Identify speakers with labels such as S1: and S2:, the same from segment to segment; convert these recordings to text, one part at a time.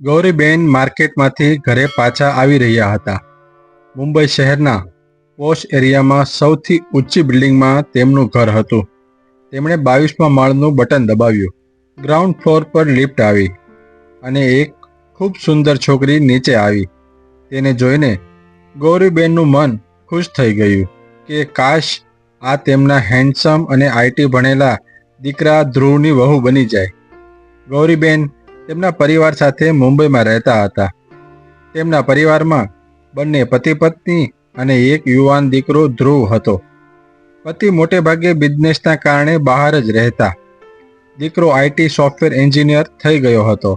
S1: ગૌરીબેન માર્કેટમાંથી ઘરે પાછા આવી રહ્યા હતા. મુંબઈ શહેરના પોશ એરિયામાં સૌથી ઊંચી બિલ્ડિંગમાં તેમનું ઘર હતું. તેમણે બાવીસમાં માળનું બટન દબાવ્યું. ગ્રાઉન્ડ ફ્લોર પર લિફ્ટ આવી અને એક ખૂબ સુંદર છોકરી નીચે આવી. તેને જોઈને ગૌરીબેનનું મન ખુશ થઈ ગયું કે કાશ આ તેમના હેન્ડસમ અને આઈટી ભણેલા દીકરા ધ્રુવની વહુ બની જાય. ગૌરીબેન તેમના પરિવાર સાથે મુંબઈમાં રહેતા હતા. તેમના પરિવારમાં બંને પતિ પત્ની અને એક યુવાન દીકરો ધ્રુવ હતો. પતિ મોટે ભાગે બિઝનેસના કારણે બહાર જ રહેતા. દીકરો આઈટી સોફ્ટવેર એન્જિનિયર થઈ ગયો હતો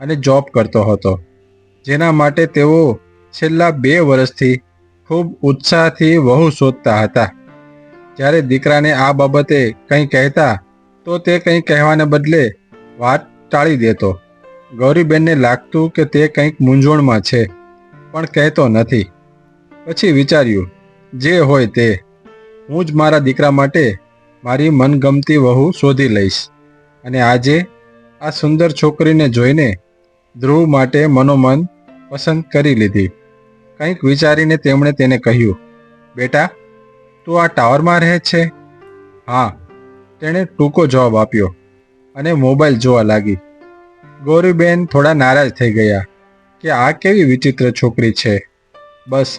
S1: અને જોબ કરતો હતો. જેના માટે તેઓ છેલ્લા બે વર્ષથી ખૂબ ઉત્સાહથી વહુ શોધતા હતા. જ્યારે દીકરાને આ બાબતે કંઈ કહેતા, તો તે કંઈ કહેવાને બદલે વાત ટાળી દેતો. ગૌરીબેનને લાગતું કે તે કંઈક મૂંઝવણમાં છે, પણ કહેતો નથી. પછી વિચાર્યું, જે હોય તે. હું જ મારા દીકરા માટે મારી મનગમતી વહુ શોધી લઈશ. અને આજે આ સુંદર છોકરીને જોઈને ધ્રુવ માટે મનોમન પસંદ કરી લીધી. કંઈક વિચારીને તેમણે તેને કહ્યું, બેટા, તું આ ટાવરમાં રહે છે? હા. તેણે ટૂંકો જવાબ આપ્યો અને મોબાઈલ જોવા લાગી. ગૌરીબેન થોડા નારાજ થઈ ગયા કે આ કેવી વિચિત્ર છોકરી છે. બસ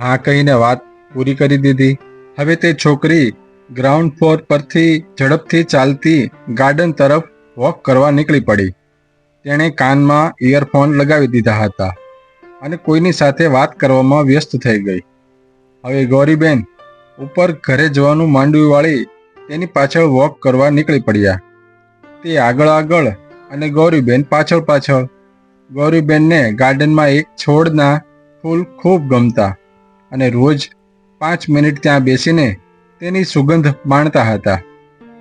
S1: હા કહીને વાત પૂરી કરી દીધી. હવે તે છોકરી ગ્રાઉન્ડ ફ્લોર પરથી ઝડપથી ચાલતી ગાર્ડન તરફ વોક કરવા નીકળી પડી. તેણે કાનમાં ઇયરફોન લગાવી દીધા હતા અને કોઈની સાથે વાત કરવામાં વ્યસ્ત થઈ ગઈ. હવે ગૌરીબેન ઉપર ઘરે જવાનું માંડવી વાળી તેની પાછળ વોક કરવા નીકળી પડ્યા. તે આગળ આગળ અને ગૌરીબેન પાછળ પાછળ. ગૌરીબેનને ગાર્ડનમાં એક છોડના ફૂલ ખૂબ ગમતા અને રોજ પાંચ મિનિટ ત્યાં બેસીને તેની સુગંધ માણતા હતા.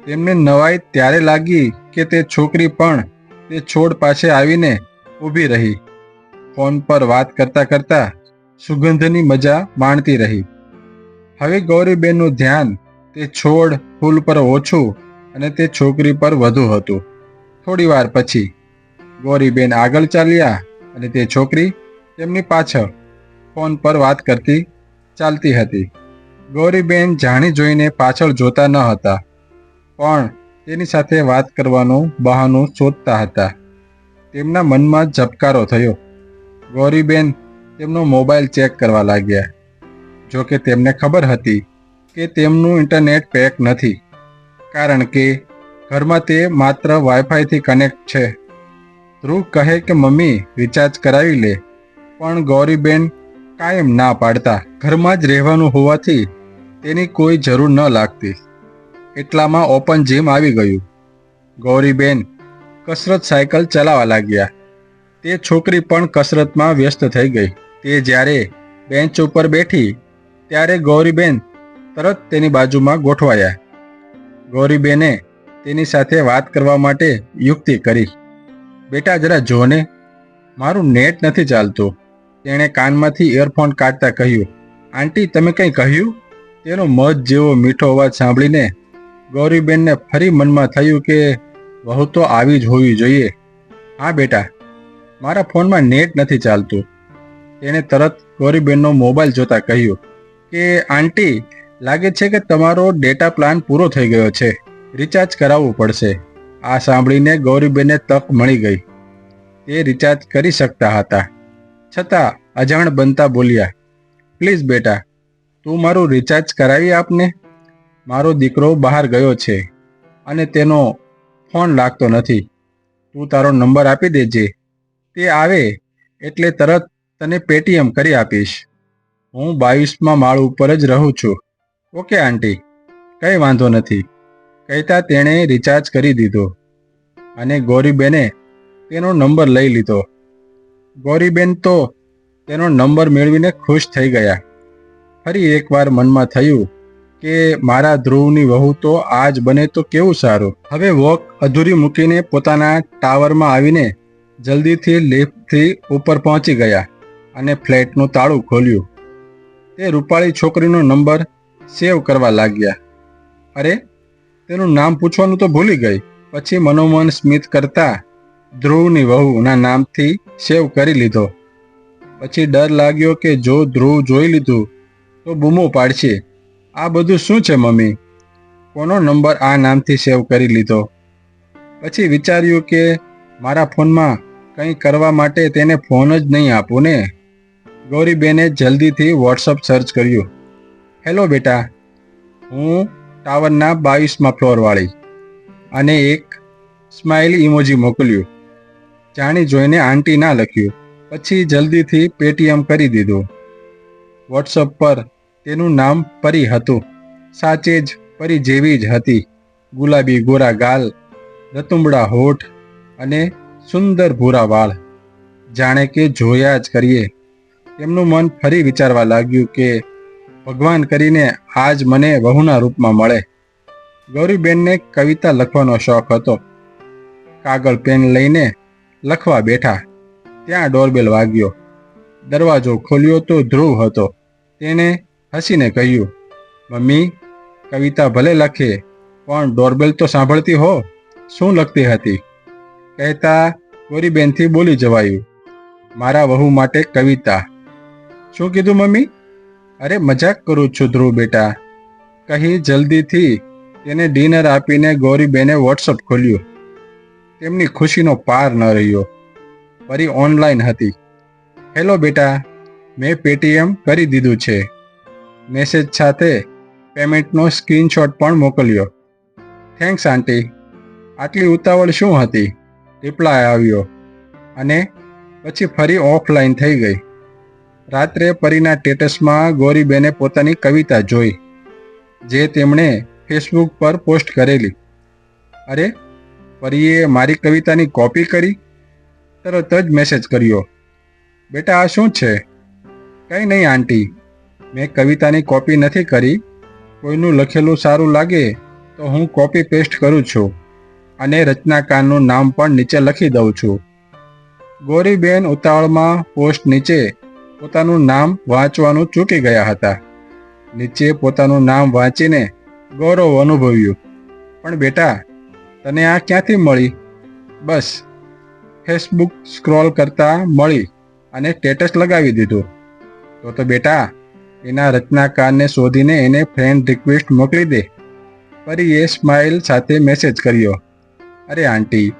S1: તેમને નવાઈ ત્યારે લાગી કે તે છોકરી પણ તે છોડ પાસે આવીને ઊભી રહી. ફોન પર વાત કરતા કરતા સુગંધની મજા માણતી રહી. હવે ગૌરીબેનનું ધ્યાન તે છોડ ફૂલ પર ઓછું અને તે છોકરી પર વધુ હતું. થોડી વાર પછી ગોરીબેન આગળ ચાલ્યા અને તે છોકરી તેમની પાછળ ફોન પર વાત કરતી ચાલતી હતી. ગૌરીબેન જાણી જોઈને પાછળ જોતા ન હતા, પણ તેની સાથે વાત કરવાનું બહાનું શોધતા હતા. તેમના મનમાં ઝબકારો થયો. ગૌરીબેન તેમનો મોબાઈલ ચેક કરવા લાગ્યા. જો કે તેમને ખબર હતી કે તેમનું ઇન્ટરનેટ પેક નથી, કારણ કે ઘરમાં તે માત્ર વાઈફાઈથી કનેક્ટ છે. ધ્રુવ કહે કે, મમ્મી રિચાર્જ કરાવી લે. પણ ગૌરીબેન કાયમ ના પાડતા. ઘરમાં જ રહેવાનું હોવાથી તેની કોઈ જરૂર ન લાગતી. એટલામાં ઓપન જીમ આવી ગયું. ગૌરીબેન કસરત સાયકલ ચલાવવા લાગ્યા. તે છોકરી પણ કસરતમાં વ્યસ્ત થઈ ગઈ. તે જ્યારે બેન્ચ ઉપર બેઠી, ત્યારે ગૌરીબેન તરત તેની બાજુમાં ગોઠવાયા. ગૌરીબેને તેની સાથે વાત કરવા માટે યુક્તિ કરી. બેટા, જરા જોને મારું નેટ નથી ચાલતું. તેણે કાનમાંથી ઇયરફોન કાઢતા કહ્યું, આંટી, તમે કંઈ કહ્યું? તેનો મધ જેવો મીઠો અવાજ સાંભળીને ગૌરીબેનને ફરી મનમાં થયું કે વહુ તો આવી જ હોવી જોઈએ. હા, બેટા, મારા ફોનમાં નેટ નથી ચાલતું. તેણે તરત ગૌરીબેનનો મોબાઈલ જોતા કહ્યું, કે, આંટી, લાગે છે કે તમારો ડેટા પ્લાન પૂરો થઈ ગયો છે. રિચાર્જ કરાવવું પડશે. આ સાંભળીને ગૌરીબેને તક મળી ગઈ. તે રિચાર્જ કરી શકતા હતા. છતાં અજાણ બનતા બોલ્યા પ્લીઝ બેટા, તું મારું રિચાર્જ કરાવી આપને? મારો દીકરો બહાર ગયો છે અને તેનો ફોન લાગતો નથી. તું તારો નંબર આપી દેજે. તે આવે એટલે તરત તને પેટીએમ કરી આપીશ. હું બાવીસમાં માળ ઉપર જ રહું છું. ઓકે, આંટી. કંઈ વાંધો નથી. કહેતા તેણે રિચાર્જ કરી દીધો અને ગૌરીબેને તેનો નંબર લઈ લીધો. ગૌરીબેન તો તેનો નંબર મેળવીને ખુશ થઈ ગયા. ફરી એકવાર મનમાં થયું કે મારા ધ્રુવની વહુ તો આજ બને તો કેવું સારું. હવે વોક અધૂરી મૂકીને પોતાના ટાવરમાં આવીને જલ્દીથી લિફ્ટથી ઉપર પહોંચી ગયા અને ફ્લેટનું તાળું ખોલ્યું. તે રૂપાળી છોકરીનો નંબર સેવ કરવા લાગ્યા. અરે તેનું નામ પૂછવાનું તો ભૂલી ગઈ. પછી મનોમન સ્મિત કરતા ધ્રુવની વહુના નામથી સેવ કરી લીધો. પછી ડર લાગ્યો કે જો ધ્રુવ જોઈ લીધું તો બૂમો પાડશે. આ બધું શું છે મમ્મી? કોનો નંબર આ નામથી સેવ કરી લીધો? પછી વિચાર્યું કે મારા ફોનમાં કંઈ કરવા માટે તેને ફોન જ નહીં આપું ને? ગૌરીબેને જલ્દીથી વોટ્સઅપ સર્ચ કર્યું. હેલો બેટા, હું ટાવરના બાવીસમાં ફ્લોરવાળી અને એક સ્માઇલ ઇમોજી મોકલ્યું. જાણી જોઈને આંટી ના લખ્યું. પછી જલ્દીથી પેટીએમ કરી દીધું. વોટ્સઅપ પર તેનું નામ પરી હતું. સાચે જ પરી જેવી જ હતી. ગુલાબી ગોરા ગાલ રતુંબડા હોઠ અને સુંદર ભૂરા વાળ. જાણે કે જોયા જ કરીએ. તેમનું મન ફરી વિચારવા લાગ્યું કે ભગવાન કરીને આજ મને વહુના રૂપમાં મળે. ગૌરીબેનને કવિતા લખવાનો શોખ હતો. કાગળ પેન લઈને લખવા બેઠા. ત્યાં ડોરબેલ વાગ્યો. દરવાજો ખોલ્યો તો ધ્રુવ હતો. તેણે હસીને કહ્યું, મમ્મી, કવિતા ભલે લખે, પણ ડોરબેલ તો સાંભળતી હો. શું લખતી હતી? કહેતા ગોરીબેનથી બોલી જવાયું, મારા વહુ માટે કવિતા. શું કીધું મમ્મી? અરે મજાક કરું છું ધ્રુવ બેટા. કહી જલ્દીથી તેને ડિનર આપીને ગૌરીબેને વોટ્સઅપ ખોલ્યું. તેમની ખુશીનો પાર ન રહ્યો. ફરી ઓનલાઈન હતી. હેલો બેટા, મેં પેટીએમ કરી દીધું છે. મેસેજ સાથે પેમેન્ટનો સ્ક્રીનશોટ પણ મોકલ્યો. થેન્ક્સ, આંટી. આટલી ઉતાવળ શું હતી? રિપ્લાય આવ્યો. અને પછી ફરી ઓફલાઈન થઈ ગઈ. રાત્રે પરીના સ્ટેટસમાં ગૌરીબેને પોતાની કવિતા જોઈ, જે તેમણે ફેસબુક પર પોસ્ટ કરેલી. અરે, પરીએ મારી કવિતાની કોપી કરી? તરત જ મેસેજ કર્યો, બેટા, આ શું છે? કંઈ નહીં, આંટી. મેં કવિતાની કોપી નથી કરી. કોઈનું લખેલું સારું લાગે તો હું કોપી પેસ્ટ કરું છું અને રચનાકારનું નામ પણ નીચે લખી દઉં છું. ગોરીબેન ઉતાવળમાં પોસ્ટ નીચે પોતાનું નામ વાંચવાનું ચૂકી ગયા હતા. નીચે પોતાનું નામ વાંચીને ગૌરવ અનુભવ્યું. પણ બેટા, તને આ ક્યાંથી મળી? બસ, ફેસબુક સ્ક્રોલ કરતા મળી અને સ્ટેટસ લગાવી દીધું. તો તો બેટા, એના રચનાકારને શોધીને એને ફ્રેન્ડ રિક્વેસ્ટ મોકલી દે. ફરી એ સ્માઇલ સાથે મેસેજ કર્યો. અરે આંટી,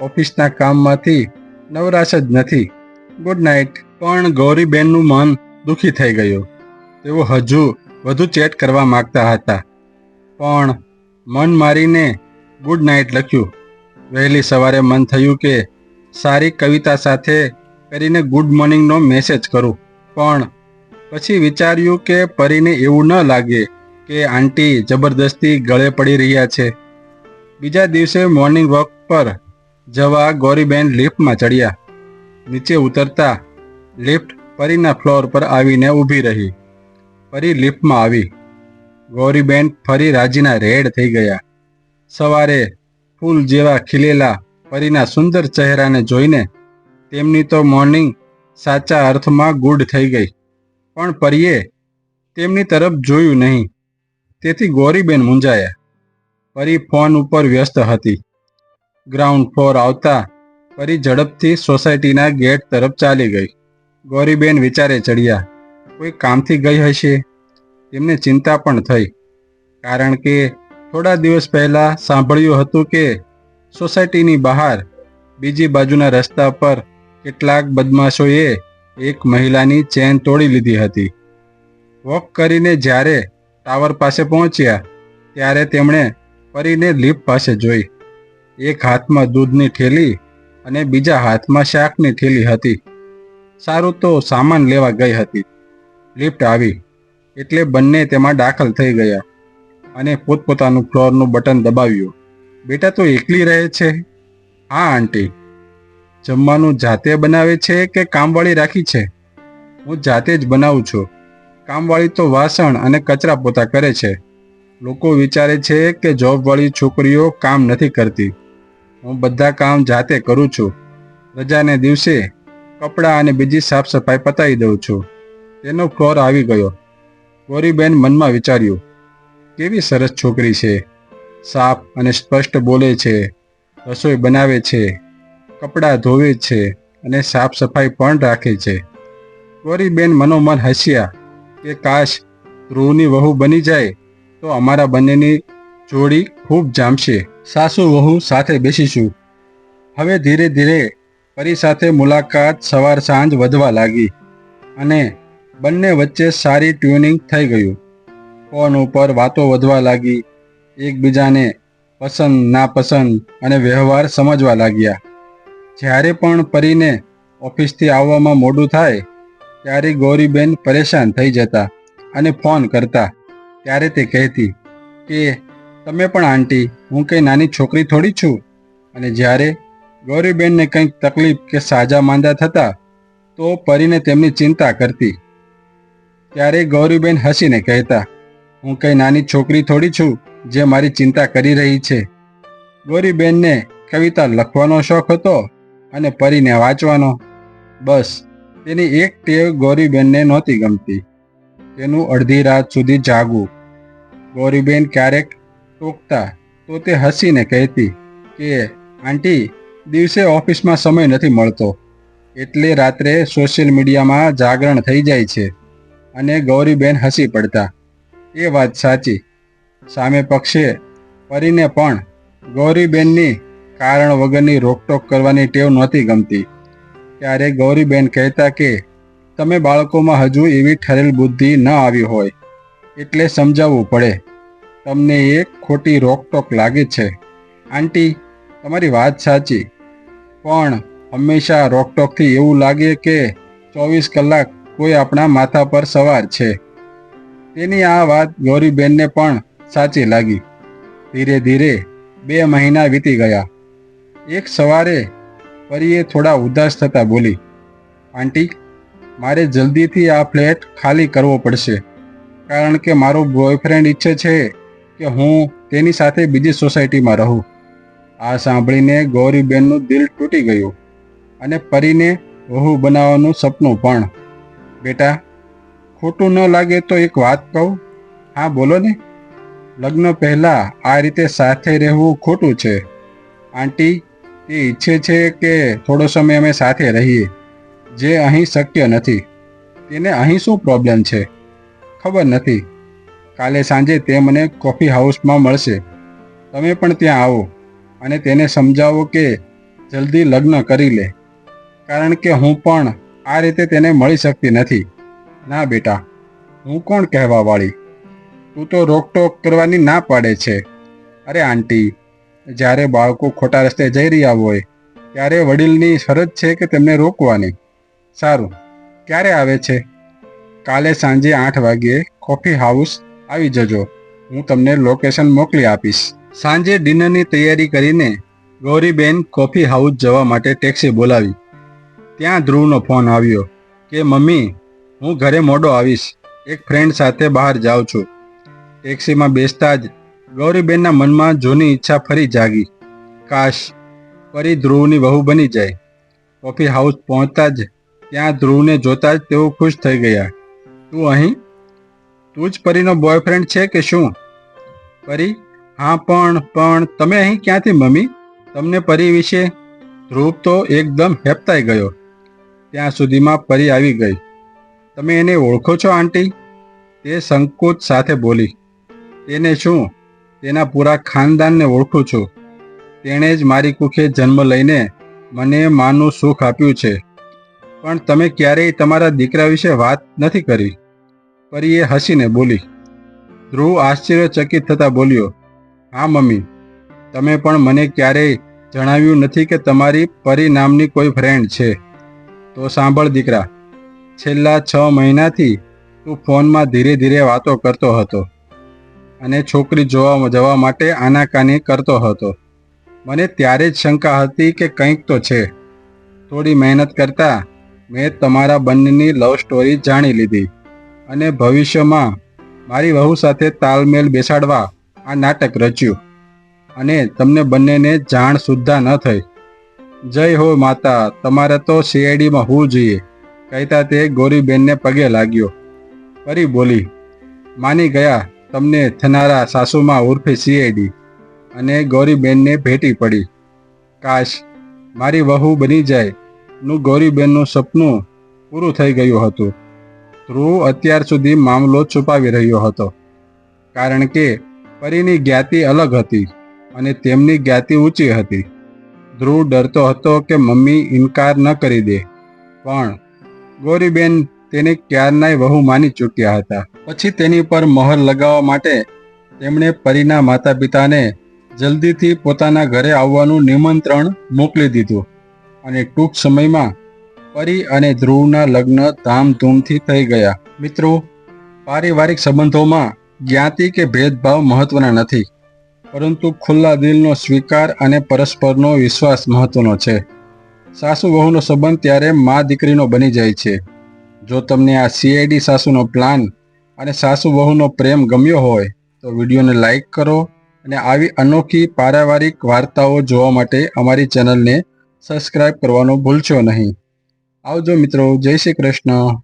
S1: ઓફિસના કામમાંથી નવરાશ જ નથી. Good night. પણ ગૌરીબેનનું મન દુઃખી થઈ ગયું. તેઓ હજુ વધુ ચેટ કરવા માગતા હતા. પણ મન મારીને ગુડ નાઇટ લખ્યું. વહેલી સવારે મન થયું કે સારી કવિતા સાથે કરીને ગુડ મોર્નિંગનો મેસેજ કરું. પણ પછી વિચાર્યું કે પરીને એવું ન લાગે કે આંટી જબરદસ્તી ગળે પડી રહ્યા છે. બીજા દિવસે મોર્નિંગ વોક પર જવા ગૌરીબેન લિફ્ટમાં ચડ્યા. નીચે ઉતરતા લિફ્ટ પરીના ફ્લોર પર આવીને ઊભી રહી. પરી લિફ્ટમાં આવી. ગૌરીબેન ફરી રાજીના રેડ થઈ ગયા. સવારે ફૂલ જેવા ખીલેલા પરીના સુંદર ચહેરાને જોઈને તેમની તો મોર્નિંગ સાચા અર્થમાં ગુડ થઈ ગઈ. પણ પરીએ તેમની તરફ જોયું નહીં. તેથી ગૌરીબેન મૂંઝાયા. પરી ફોન ઉપર વ્યસ્ત હતી. ગ્રાઉન્ડ ફ્લોર આવતા પરી ઝડપથી સોસાયટીના ગેટ તરફ ચાલી ગઈ. ગૌરીબેન વિચારે ચડ્યા, કોઈ કામથી ગઈ હશે? તેમને ચિંતા પણ થઈ. કારણ કે થોડા દિવસ પહેલા સાંભળ્યું હતું કે સોસાયટીની બહાર, બીજી બાજુના રસ્તા પર કેટલાક બદમાશોએ એક મહિલાની ચેન તોડી લીધી હતી. વોક કરીને જ્યારે ટાવર પાસે પહોંચ્યા, ત્યારે તેમણે પરીને લિફ્ટ પાસે જોઈ. એક હાથમાં દૂધની ઠેલી અને બીજા હાથમાં શાકની ઠેલી હતી. સારું તો સામાન લેવા ગઈ હતી. લિફ્ટ આવી. એટલે બંને તેમાં દાખલ થઈ ગયા અને પોતપોતાનું ફ્લોરનું બટન દબાવ્યું. બેટા તો એકલી રહે છે? હા, આંટી. જમવાનું જાતે બનાવે છે કે કામવાળી રાખી છે? હું જાતે જ બનાવું છું. કામવાળી તો વાસણ અને કચરા પોતા કરે છે. લોકો વિચારે છે કે જોબવાળી છોકરીઓ કામ નથી કરતી. હું બધા કામ જાતે કરું છું. રજાને દિવસે કપડાં અને બીજી સાફ સફાઈ પતાવી દઉં છું. તેનો ફ્લોર આવી ગયો. ગોરીબેન મનમાં વિચાર્યું, કેવી સરસ છોકરી છે. સાફ અને સ્પષ્ટ બોલે છે. રસોઈ બનાવે છે. કપડાં ધોવે છે અને સાફ સફાઈ પણ રાખે છે. ગોરીબેન મનોમન હસ્યા, કે કાશ ધ્રુવની વહુ બની જાય, તો અમારા બંનેની જોડી ખૂબ જામશે. સાસુ વહુ સાથે બેસીશું. હવે ધીરે ધીરે પરી સાથે મુલાકાત સવાર સાંજ વધવા લાગી અને બંને વચ્ચે સારી ટ્યુનિંગ થઈ ગયું. ફોન ઉપર વાતો વધવા લાગી, એકબીજાને પસંદ, નાપસંદ અને વ્યવહાર સમજવા લાગ્યા. જ્યારે પણ પરીને ઓફિસથી આવવામાં મોડું થાય, ત્યારે ગૌરીબેન પરેશાન થઈ જતા અને ફોન કરતા. ત્યારે તે કહેતી, કે તમે પણ આંટી, હું કંઈ નાની છોકરી થોડી છું? અને જ્યારે ગૌરીબેનને કંઈક તકલીફ કે સાજા માંદા થતા તો પરીને તેમની ચિંતા કરતી. ત્યારે ગૌરીબેન હસીને કહેતા, હું કંઈ નાની છોકરી થોડી છું જે મારી ચિંતા કરી રહી છે. ગૌરીબેનને કવિતા લખવાનો શોખ હતો અને પરીને વાંચવાનો. બસ, તેની એક ટેવ ગૌરીબેનને નહોતી ગમતી. તેનું અડધી રાત સુધી જાગવું. ગૌરીબેન ક્યારેક ટોકતા તો તે હસીને કહેતી કે, આંટી દિવસે ઓફિસમાં સમય નથી મળતો. એટલે રાત્રે સોશિયલ મીડિયામાં જાગરણ થઈ જાય છે અને ગૌરીબેન હસી પડતા. એ વાત સાચી. સામે પક્ષે પરીને પણ ગૌરીબેનની કારણ વગરની રોકટોક કરવાની ટેવ નહોતી ગમતી. ત્યારે ગૌરીબેન કહેતા કે, તમે બાળકોમાં હજુ એવી ઠરેલ બુદ્ધિ ન આવી હોય, એટલે સમજાવવું પડે. તમને એક ખોટી રોકટોક લાગે છે. આંટી, તમારી વાત સાચી. પણ હંમેશા રોકટોકથી એવું લાગે કે ચોવીસ કલાક કોઈ આપણા માથા પર સવાર છે. તેની આ વાત ગૌરીબેનને પણ સાચી લાગી. ધીરે ધીરે બે મહિના વીતી ગયા. એક સવારે પરીએ થોડા ઉદાસ થતા બોલી, આંટી, મારે જલ્દીથી આ ફ્લેટ ખાલી કરવો પડશે. કારણ કે મારો બોયફ્રેન્ડ ઈચ્છે છે કે હું તેની સાથે બીજી સોસાયટીમાં રહું. આ સાંભળીને ગૌરીબેનનું દિલ તૂટી ગયું અને પરીને વહુ બનાવવાનું સપનું પણ. બેટા, ખોટું ન લાગે તો એક વાત કહું. હા, બોલો ને. લગ્ન પહેલા આ રીતે સાથે રહેવું ખોટું છે. આંટી તે ઈચ્છે છે કે થોડો સમય અમે સાથે રહીએ. જે અહીં શક્ય નથી. તેને અહીં શું પ્રોબ્લેમ છે? ખબર નથી. કાલે સાંજે તે મને કોફી હાઉસમાં મળશે. તમે પણ ત્યાં આવો. અને તેને સમજાવો કે જલ્દી લગ્ન કરી લે. કારણ કે હું પણ આ રીતે તેને મળી શકતી નથી. ના બેટા, હું કોણ કહેવા વાળી તું તો રોકટોક કરવાની ના પાડે છે. અરે આંટી, જ્યારે બાળકો ખોટા રસ્તે જઈ રહ્યા હોય, ત્યારે વડીલની ફરજ છે કે તેમને રોકવાની. સારું, ક્યારે આવે છે? કાલે સાંજે આઠ વાગ્યે કોફી હાઉસ આવી જજો. હું તમને લોકેશન મોકલી આપીશ. સાંજે ડિનરની તૈયારી કરીને ગૌરીબેન કોફી હાઉસ જવા માટે ટેક્સી બોલાવી. ત્યાં ધ્રુવનો ફોન આવ્યો કે, મમ્મી, હું ઘરે મોડો આવીશ. એક ફ્રેન્ડ સાથે બહાર જાઉં છું. ટેક્સીમાં બેસતા જ ગૌરીબેનના મનમાં જૂની ઈચ્છા ફરી જાગી. કાશ ફરી ધ્રુવની વહુ બની જાય. કોફી હાઉસ પહોંચતા જ ત્યાં ધ્રુવને જોતા જ તેઓ ખુશ થઈ ગયા. તું અહીં? તું જ પરીનો બોયફ્રેન્ડ છે કે શું? પરી હા, પણ પણ, તમે અહીં ક્યાંથી, મમ્મી? તમને પરી વિશે ધ્રુવ તો એકદમ હેપતાઈ ગયો. ત્યાં સુધીમાં પરી આવી ગઈ. તમે એને ઓળખો છો, આંટી? તે સંકોચ સાથે બોલી. તેને શું? તેના પૂરા ખાનદાનને ઓળખું છું. તેણે જ મારી કુખે જન્મ લઈને મને માનું સુખ આપ્યું છે. પણ તમે ક્યારેય તમારા દીકરા વિશે વાત નથી કરી. પરીએ હસીને બોલી. ધ્રુવ આશ્ચર્યચકિત થતા બોલ્યો. હા, મમ્મી. તમે પણ મને ક્યારેય જણાવ્યું નથી કે તમારી પરી નામની કોઈ ફ્રેન્ડ છે. તો સાંભળ દીકરા, છેલ્લા છ મહિનાથી તું ફોનમાં ધીરે ધીરે વાતો કરતો હતો અને છોકરી જોવા જવા માટે આનાકાની કરતો હતો. મને ત્યારે જ શંકા હતી કે કંઈક તો છે. થોડી મહેનત કરતા મેં તમારા બંનેની લવ સ્ટોરી જાણી લીધી અને ભવિષ્યમાં મારી વહુ સાથે તાલમેલ બેસાડવા આ નાટક રચ્યું અને તમને બંનેને જાણ સુદ્ધા ન થઈ. જય હો માતા, તમારે તો સીઆઈડીમાં હોવું જોઈએ, કહેતા તે ગોરીબેનને પગે લાગ્યો. ફરી બોલી, માની ગયા, તમને થનારા સાસુમાં ઉર્ફે સીઆઈડી અને ગૌરીબેનને ભેટી પડી. કાશ મારી વહુ બની જાય, નું ગૌરીબેનનું સપનું પૂરું થઈ ગયું હતું. ધ્રુવ અત્યાર સુધી મામલો છુપાવી રહ્યો હતો. કારણ કે પરીની જ્ઞાતિ અલગ હતી અને તેમની જ્ઞાતિ ઊંચી હતી. ધ્રુવ ડરતો હતો કે મમ્મી ઇનકાર ન કરી દે. પણ ગોરીબેન તેને ક્યારનાય વહુ માની ચૂક્યા હતા. પછી તેની પર મહોર લગાવવા માટે તેમણે પરીના માતા પિતાને જલ્દીથી પોતાના ઘરે આવવાનું નિમંત્રણ મોકલી દીધું અને ટૂંક સમયમાં પરી અને ધ્રુવના લગ્ન ધામધૂમથી થઈ ગયા. મિત્રો, પારિવારિક સંબંધોમાં જ્ઞાતિ કે ભેદભાવ મહત્વના નથી, પરંતુ ખુલ્લા દિલનો સ્વીકાર અને પરસ્પરનો વિશ્વાસ મહત્વનો છે. સાસુ વહુનો સંબંધ ત્યારે મા દીકરીનો બની જાય છે. જો તમને આ સીઆઈડી સાસુનો પ્લાન અને સાસુ વહુનો પ્રેમ ગમ્યો હોય, તો વિડીયોને લાઇક કરો અને આવી અનોખી પારિવારિક વાર્તાઓ જોવા માટે અમારી ચેનલને સબસ્ક્રાઇબ કરવાનું ભૂલશો નહીં. આવજો મિત્રો, જય શ્રી કૃષ્ણ.